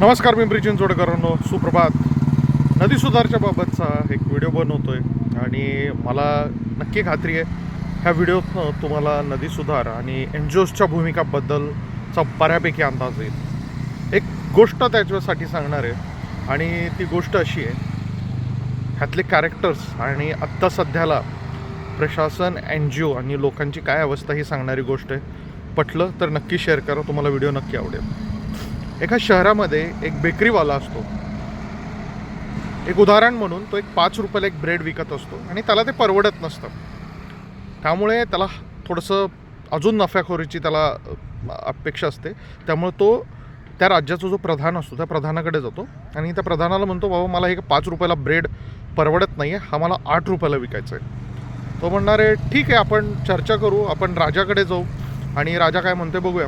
नमस्कार पिंपरी चिंचवडकरांनो सुप्रभात. नदी सुधारच्या बाबतचा एक व्हिडिओ बनवतो आहे आणि मला नक्की खात्री आहे ह्या व्हिडिओतनं तुम्हाला नदी सुधार आणि एन जी ओजच्या भूमिकाबद्दलचा बऱ्यापैकी अंदाज येईल. एक गोष्ट त्याच्यासाठी सांगणार आहे आणि ती गोष्ट अशी आहे ह्यातले कॅरेक्टर्स आणि आत्ता सध्याला प्रशासन एन जी ओ आणि लोकांची काय अवस्था ही सांगणारी गोष्ट आहे. पटलं तर नक्की शेअर करा तुम्हाला व्हिडिओ नक्की आवडेल. एका शहरामध्ये एक बेकरीवाला असतो. एक उदाहरण म्हणून तो एक पाच रुपयाला एक ब्रेड विकत असतो आणि त्याला ते परवडत नसतं. त्यामुळे त्याला थोडंसं अजून नफ्याखोरीची त्याला अपेक्षा असते. त्यामुळे तो त्या राज्याचा जो प्रधान असतो त्या प्रधानाकडे जातो आणि त्या प्रधानाला म्हणतो बाबा मला हे पाच रुपयाला ब्रेड परवडत नाही आहे हा मला आठ रुपयाला विकायचं आहे. तो म्हणणार आहे ठीक आहे आपण चर्चा करू आपण राजाकडे जाऊ आणि राजा काय म्हणते बघूया.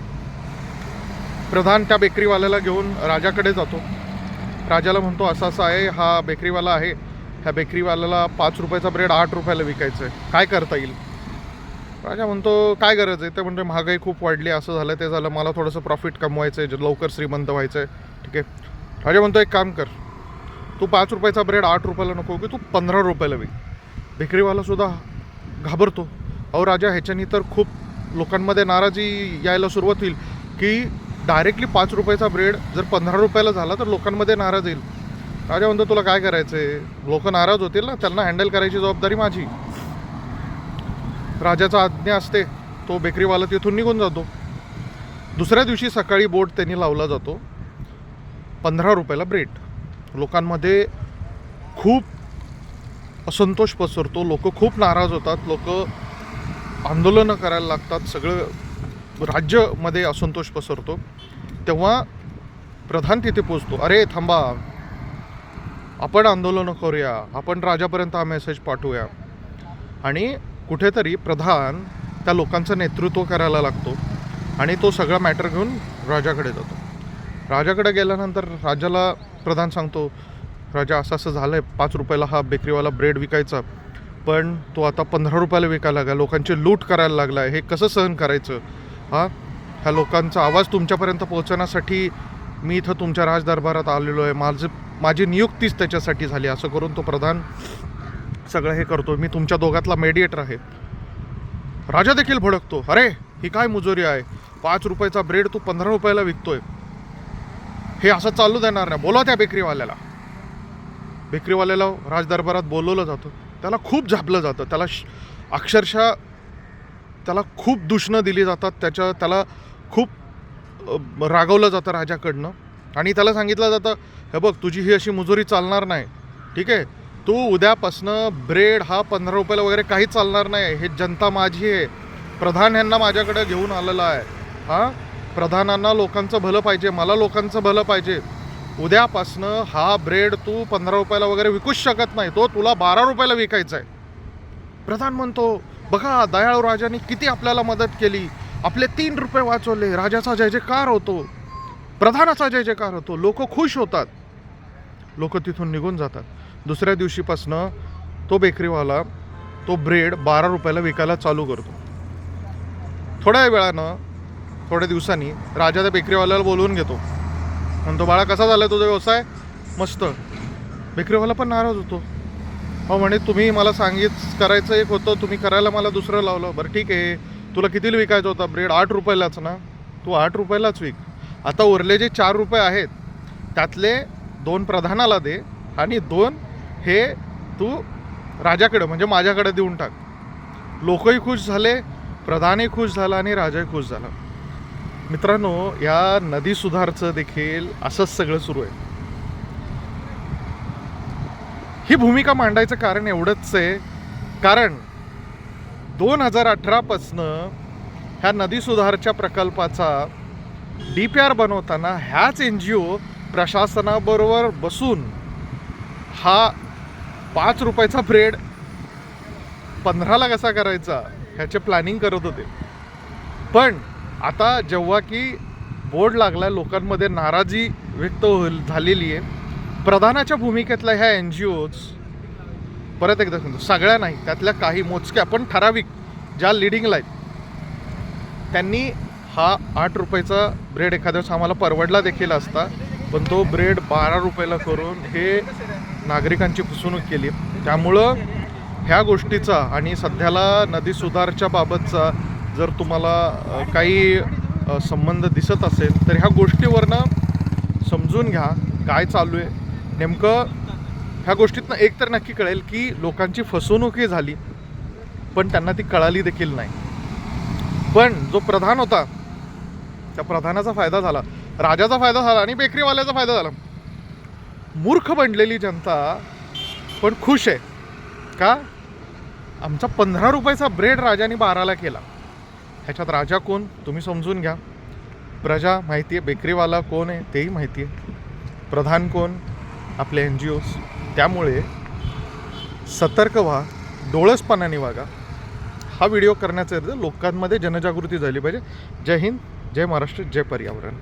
प्रधान त्या बेकरीवाल्याला घेऊन राजाकडे जातो. राजाला म्हणतो असं असं आहे हा बेकरीवाला आहे. ह्या बेकरीवाल्याला पाच रुपयाचा ब्रेड आठ रुपयाला विकायचं आहे काय करता येईल? राजा म्हणतो काय गरज आहे? ते म्हणजे महागाई खूप वाढली असं झालं ते झालं. मला थोडंसं प्रॉफिट कमवायचं आहे लवकर श्रीमंत व्हायचं आहे ठीक आहे. राजा म्हणतो एक काम कर. तू पाच रुपयाचा ब्रेड आठ रुपयाला नको की तू पंधरा रुपयाला विक. बेकरीवालासुद्धा घाबरतो. अहो राजा ह्याच्यानी तर खूप लोकांमध्ये नाराजी यायला सुरुवात होईल की डायरेक्टली पाच रुपयाचा ब्रेड जर पंधरा रुपयाला झाला तर लोकांमध्ये नाराज येईल. राजा म्हणतो तुला काय करायचं आहे लोक नाराज होतील ना त्यांना हँडल करायची जबाबदारी माझी. राजाचा आज्ञा असते तो बेकरीवाला तिथून निघून जातो. दुसऱ्या दिवशी सकाळी बोट त्यांनी लावला जातो पंधरा रुपयाला ब्रेड लोकांमध्ये खूप असंतोष पसरतो लोक खूप नाराज होतात लोक आंदोलनं करायला लागतात सगळं राज्यमध्ये असंतोष पसरतो तेव्हा प्रधान तिथे पोचतो अरे थांबा. आपण आंदोलनं करूया. आपण राजापर्यंत हा मेसेज पाठवूया. आणि कुठेतरी प्रधान त्या लोकांचं नेतृत्व करायला लागतो आणि तो सगळा मॅटर घेऊन राजाकडे जातो. राजाकडे गेल्यानंतर राजाला प्रधान सांगतो राजा असं असं झालं आहे पाच रुपयाला हा बेकरीवाला ब्रेड विकायचा पण तो आता पंधरा रुपयाला विकायला लागला. लोकांची लूट करायला लागला. आहे हे कसं सहन करायचं? हां? ह्या लोकांचा आवाज तुमच्यापर्यंत पोहोचवण्यासाठी मी इथं तुमच्या राजदरबारात आलेलो आहे. माझं माझी नियुक्तीच त्याच्यासाठी झाली. असं करून तो प्रधान सगळं हे करतो मी तुमच्या दोघातला मेडिएटर आहे. राजा देखील भडकतो. अरे ही काय मुजोरी आहे? पाच रुपयाचा ब्रेड तू पंधरा रुपयाला विकतोय. हे असं चालू देणार नाही. बोला त्या बेकरीवाल्याला. बेकरीवाल्याला राजदरबारात बोलवलं जातं. त्याला खूप झापलं जातं. त्याला श- अक्षरशः त्याला खूप दुष्णं दिली जातात त्याच्या त्याला खूप रागवलं जातं राजाकडनं. आणि त्याला सांगितलं जातं हे बघ तुझी ही अशी मुजोरी चालणार नाही. ठीक आहे? तू उद्यापासनं ब्रेड हा पंधरा रुपयाला वगैरे काहीच चालणार नाही. हे जनता माझी आहे. प्रधान यांना माझ्याकडे घेऊन आलेला आहे. हां? प्रधानांना लोकांचं भलं पाहिजे. मला लोकांचं भलं पाहिजे. उद्यापासनं हा ब्रेड तू पंधरा रुपयाला वगैरे विकूच शकत नाही. तो तुला बारा रुपयाला विकायचा आहे. प्रधान म्हणतो बघा दयाळू राजाने किती आपल्याला मदत केली. आपले तीन रुपये वाचवले. राजाचा जय जयकार होतो. प्रधानाचा जय जयकार होतो. लोक खुश होतात. लोक तिथून निघून जातात. दुसऱ्या दिवशीपासनं तो बेकरीवाला तो ब्रेड बारा रुपयाला विकायला चालू करतो. थोड्या वेळानं थोड्या दिवसांनी राजा त्या बेकरीवाल्याला बोलवून घेतो. म्हणतो बाळा कसा झाला तुझा व्यवसाय? मस्त. बेकरीवाला पण नाराज होतो. हो म्हणे तुम्ही मला सांगित करायचं एक होतं तुम्ही करायला मला दुसरं लावलं. बरं ठीक आहे. तुला कितीला विकायचा होता? ब्रेड आठ रुपयालाच ना? तू आठ रुपयालाच विक. आता उरले जे चार रुपये आहेत त्यातले दोन प्रधानाला दे आणि दोन हे तू राजाकडे म्हणजे माझ्याकडे देऊन टाक. लोकही खुश झाले प्रधानही खुश झाला आणि राजाही खुश झाला. मित्रांनो या नदी सुधारचं देखील असंच सगळं सुरू आहे. ही भूमिका मांडायचं कारण एवढंच आहे. कारण दोन हजार अठरापासनं ह्या नदी सुधारच्या प्रकल्पाचा डी पी आर बनवताना ह्याच एन जी ओ प्रशासनाबरोबर बसून हा पाच रुपयाचा ब्रेड पंधराला कसा करायचा ह्याचे प्लॅनिंग करत होते. पण आता जेव्हा की बोर्ड लागला लोकांमध्ये नाराजी व्यक्त होईल झालेली आहे प्रधानाच्या भूमिकेतल्या ह्या एन जी ओज परत एकदा सांगतो सगळ्या नाही त्यातल्या काही मोजक्या पण ठराविक ज्या लिडिंगला आहेत त्यांनी हा आठ रुपयाचा ब्रेड एखाद्या वेळेस आम्हाला परवडला देखील असता पण तो ब्रेड बारा रुपयाला करून हे नागरिकांची फसवणूक केली. त्यामुळं ह्या गोष्टीचा आणि सध्याला नदी सुधारच्या बाबतचा जर तुम्हाला काही संबंध दिसत असेल तर ह्या गोष्टीवरनं समजून घ्या काय चालू आहे नेमकं ह्या गोष्टीतनं एक तर नक्की कळेल की लोकांची फसवणूकही झाली पण त्यांना ती कळाली देखील नाही. पण जो प्रधान होता त्या प्रधानाचा फायदा झाला राजाचा फायदा झाला आणि बेकरीवाल्याचा फायदा झाला. मूर्ख बनलेली जनता पण खुश आहे. का? आमचा पंधरा रुपयाचा ब्रेड राजाने बाराला केला. ह्याच्यात राजा कोण? तुम्ही समजून घ्या. प्रजा माहिती आहे बेकरीवाला कोण आहे तेही माहिती आहे प्रधान कोण? आपले एन जी ओज त्यामुळे सतर्क व्हा डोळसपणाने वागा. हा व्हिडिओ करण्याचा अर्थ लोकांमध्ये जनजागृती झाली पाहिजे. जय हिंद जय महाराष्ट्र जय पर्यावरण.